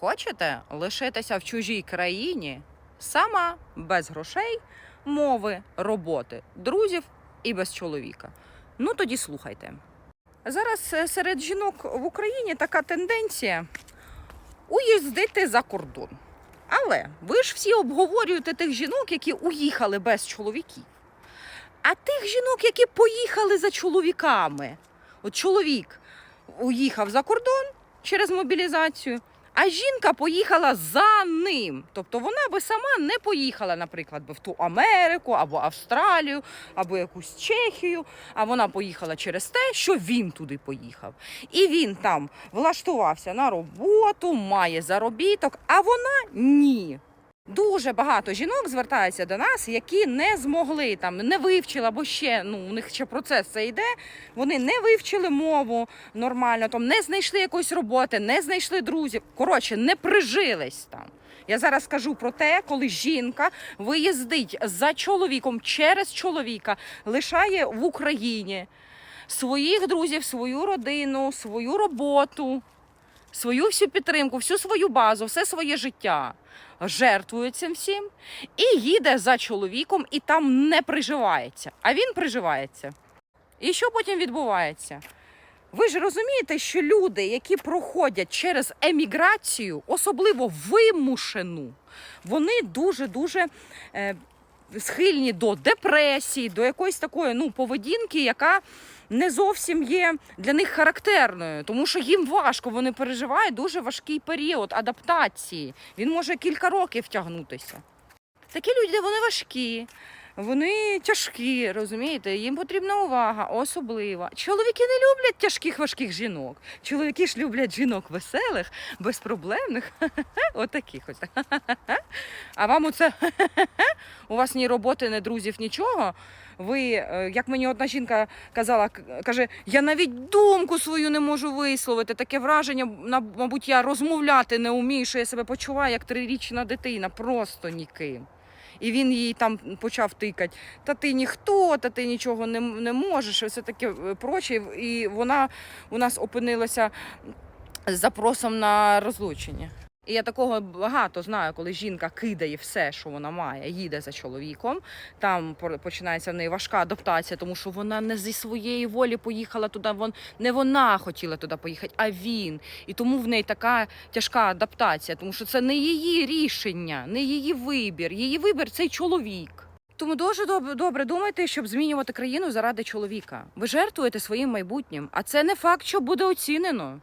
Хочете лишитися в чужій країні сама, без грошей, мови, роботи, друзів і без чоловіка? Ну тоді слухайте. Зараз е, серед жінок в Україні така тенденція уїздити за кордон. Але ви ж всі обговорюєте тих жінок, які уїхали без чоловіків. А тих жінок, які поїхали за чоловіками. От чоловік уїхав за кордон через мобілізацію, а жінка поїхала за ним. Тобто вона би сама не поїхала, наприклад, би в ту Америку або Австралію, або якусь Чехію. А вона поїхала через те, що він туди поїхав. І він там влаштувався на роботу, має заробіток, а вона ні. Дуже багато жінок звертаються до нас, які не змогли там, не вивчили або ще ну у них ще процес це йде. Вони не вивчили мову нормально, там не знайшли якоїсь роботи, не знайшли друзів. Коротше, не прижились там. Я зараз скажу про те, коли жінка виїздить за чоловіком через чоловіка, лишає в Україні своїх друзів, свою родину, свою роботу, свою всю підтримку, всю свою базу, все своє життя. Жертвує цим всім і їде за чоловіком, і там не приживається. А він приживається. І що потім відбувається? Ви ж розумієте, що люди, які проходять через еміграцію, особливо вимушену, вони дуже-дуже е, схильні до депресії, до якоїсь такої ну, поведінки, яка не зовсім є для них характерною, тому що їм важко, вони переживають дуже важкий період адаптації. Він може кілька років тягнутися. Такі люди вони важкі, вони тяжкі, розумієте? Їм потрібна увага, особлива. Чоловіки не люблять тяжких важких жінок. Чоловіки ж люблять жінок веселих, безпроблемних. Отаких ось. А вам оце у вас ні роботи, ні друзів, нічого. Ви, е, як мені одна жінка казала, каже, я навіть думку свою не можу висловити. Таке враження, мабуть, я розмовляти не вмію, що я себе почуваю як трирічна дитина, просто ніким. І він їй там почав тикати, та ти ніхто, та ти нічого не, не можеш, все таке е, проче. І вона у нас опинилася з запросом на розлучення. І я такого багато знаю, коли жінка кидає все, що вона має, їде за чоловіком. Там по- починається в неї важка адаптація, тому що вона не зі своєї волі поїхала туди. Вон не вона хотіла туди поїхати, а він. І тому в неї така тяжка адаптація, тому що це не її рішення, не її вибір. Її вибір цей чоловік. Тому дуже добре думайте, щоб змінювати країну заради чоловіка. Ви жертвуєте своїм майбутнім, а це не факт, що буде оцінено.